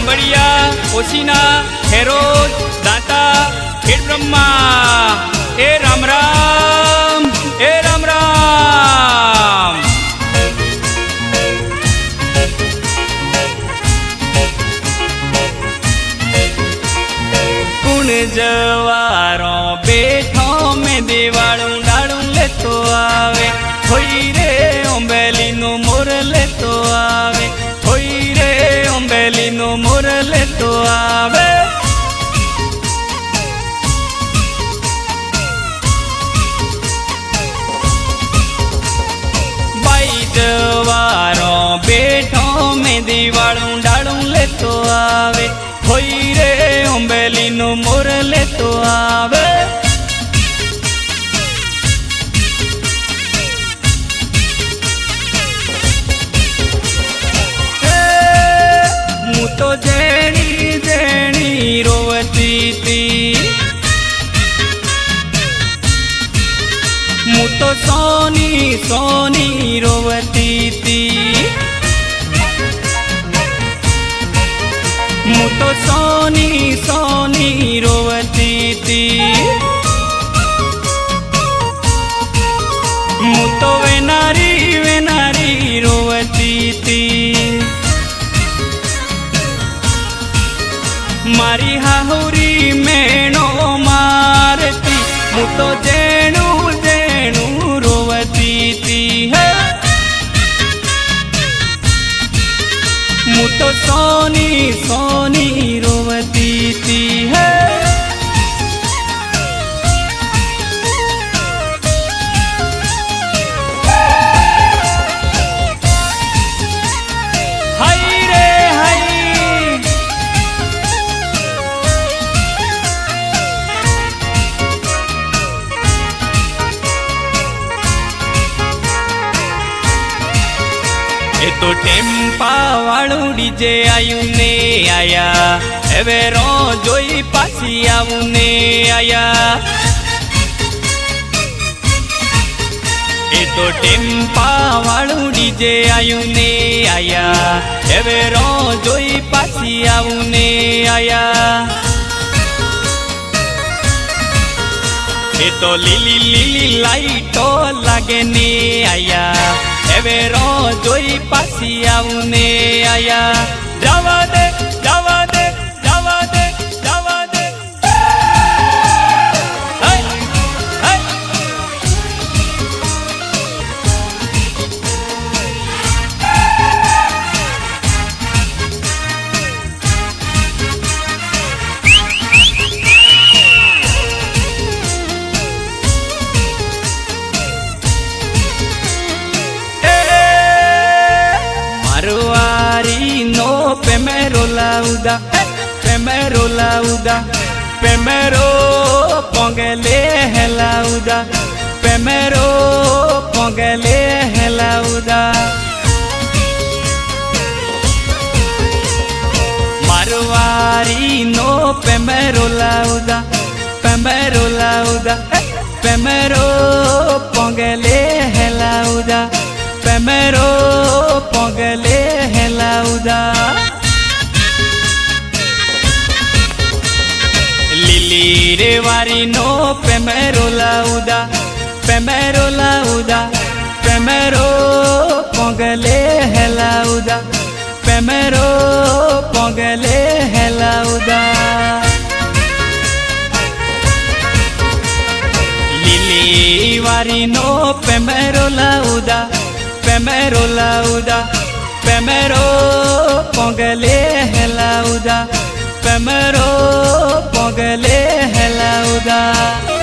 જાંબડિયા ઓશીના હેરો દાતા. ખેડ બ્રહ્મા એ રામ રામ એ રામ રામ. કુણ જવારો બેઠો, મેં દેવાળું ડાળું લેતો આવે. હોઈ હોઈ રે ઓંબેલીનું મોર લેતો આવે હું તો જેણી જેણી રોવતી તી હું તો સોની સોની રોવતી હું તો સોની સોની રોવતી તી. હું તો વેનારી વેનારી હું તો એ તો ટેમ્પા વાળું ડીજે આયું ને આયા. હવે રો જોઈ પાછી આવું ને આયા. એ તો ટેમ્પા વાળું ડીજે આયું ને આયા. હવે રો જોઈ પાછી આવું ને આયા. એ તો લીલી લીલી લાઈટો લાગે ને આયા. હવે રો જોઈ પાછી આવું ને આયા. જવા દે primero lauda, primero póngale lauda, primero póngale lauda. Maruari no primero lauda, primero lauda, eh, primero póngale lauda, primero લીલી રે વારી નો પેમેરો લાઉદા પેમેરો લાઉદા, પેમેરો પોંગલે હેલાઉદા પેમેરો પોંગલે હેલાઉદા લીલી વારી નો પેમેરો લાઉદા પેમેરો લાઉદા, પેમેરો પોંગલે હેલાઉદા પેમેરો પોંગલે હેલાઉદા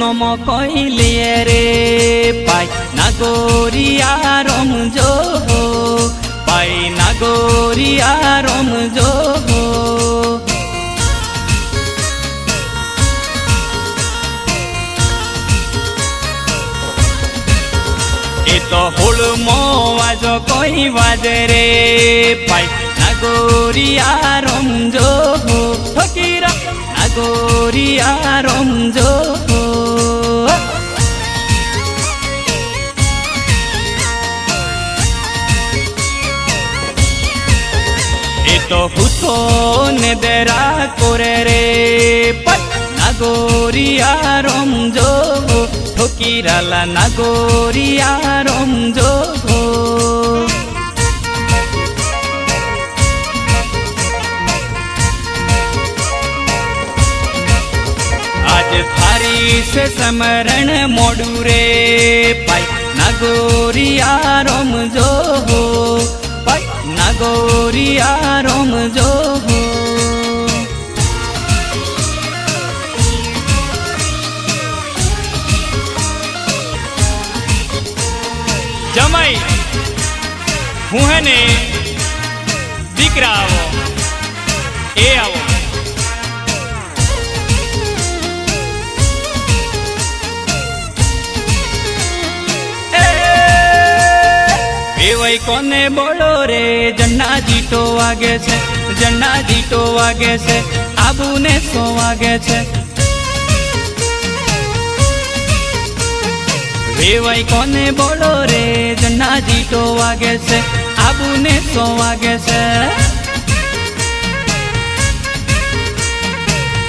নম কইলে রে পাই নাগরিয়ারম যোগ পাই নাগরিয়ারম যোগ এত হল মাজ কই বাজে রে পাই নাগরিয়ারম যোগ ফকিরা নাগরিয়া করে রে নাগরিয়া রমজোগ ঠকিরালা নাগরিয়া রমজোগ। আজ ভারি সে সমরণ মডুরে পাই। নাগরিয়া রমজোগ, পাই। নাগরিয়া রমজোগ। હું હે દીકરા આવો, એ આવો. એવઈ કોને બોલો રે જન્ના જીટો વાગે છે જન્ના જીટો વાગે છે, આબુને સો વાગે છે? વેવાઈ કોને બોલો રે જન્ના જીટો વાગે છે આબુને સો વાગે છે.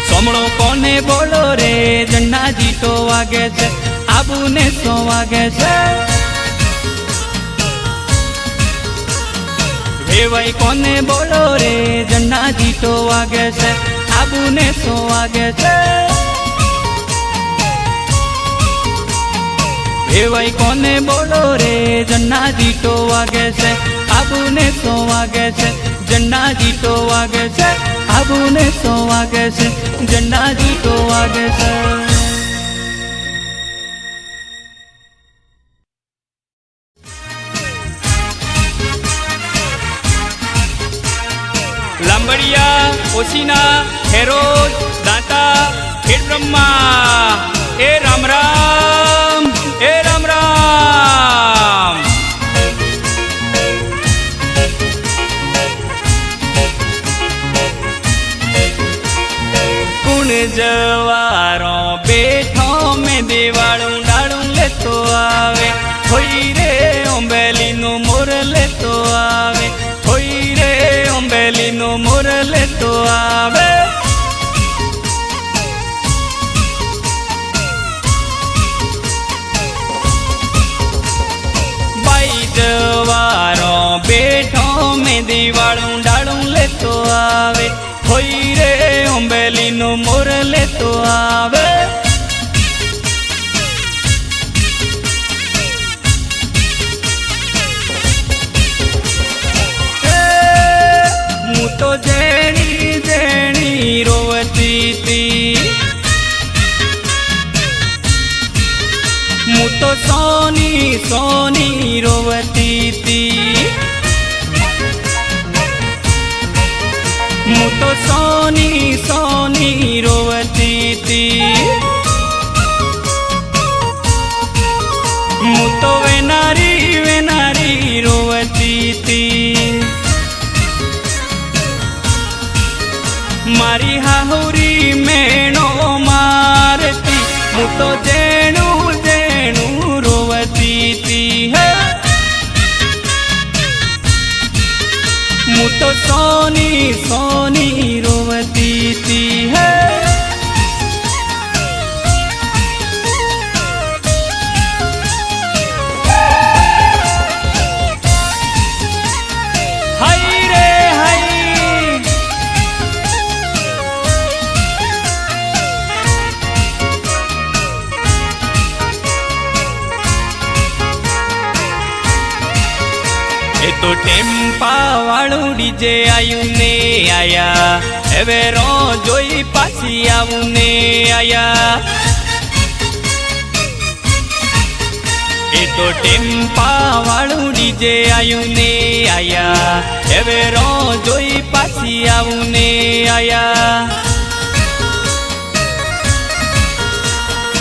સમળો કોને બોલો રે? જન્ના જીટો વાગે છે. આબુને સો વાગે છે. વેવાઈ કોને બોલો રે? જન્ના જીટો વાગે છે. આબુને સો વાગે છે. વેવાઈ કોને બોલો રે? જન્ના જીટો વાગે છે. આબુને સો વાગે છે જન્ના જીટો વાગે છે, આબુને સો વાગે છે જન્ના જીટો વાગે છે. લાંબડિયા, ઓશીના હેરોજ દાતા, ખેડ બ્રહ્મા, એ રામ. આવે હું તો જેણી જેણી રોવતી હતી. હું તો સોની મારી હાહુરી મેણો મારતી, હું તો જેણું જેણું રોવતી તી, હે. તો સોની સોની રોવતી આયા હવે રો જોઈ પાછી આવું ને આયા. એ તો ટેમ્પા વાળું ડીજે આયું ને આયા. હવે રો જોઈ પાછી આવું ને આયા.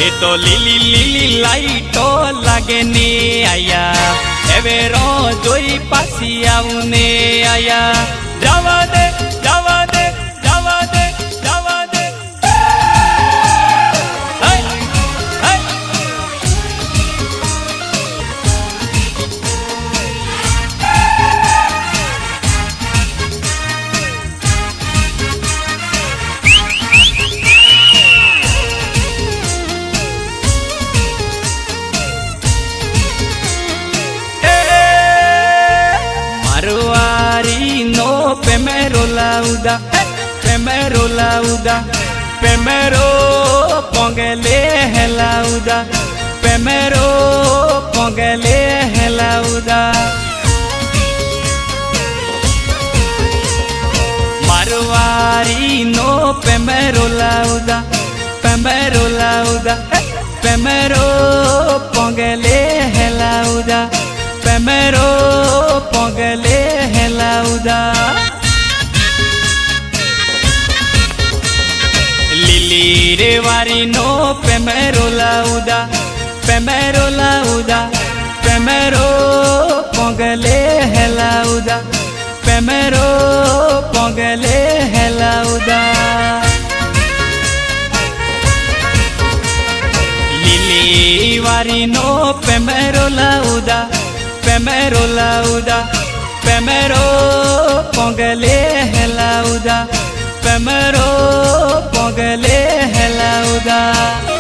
એ તો લીલી લીલી લાઈટો લાગે ને આયા એવેરો જોઈ પાછી આવું ને આયા. Lauda Pemero lauda Pemero pongele lauda Pemero pongele lauda Marwari no pemero lauda Pemero lauda Pemero pongele lauda Pemero póngale Lili રે વારીનો primero lauda primero lauda primero póngale lauda primero póngale lauda Lili varino primero lauda primero lauda primero póngale lauda primero póngale mudar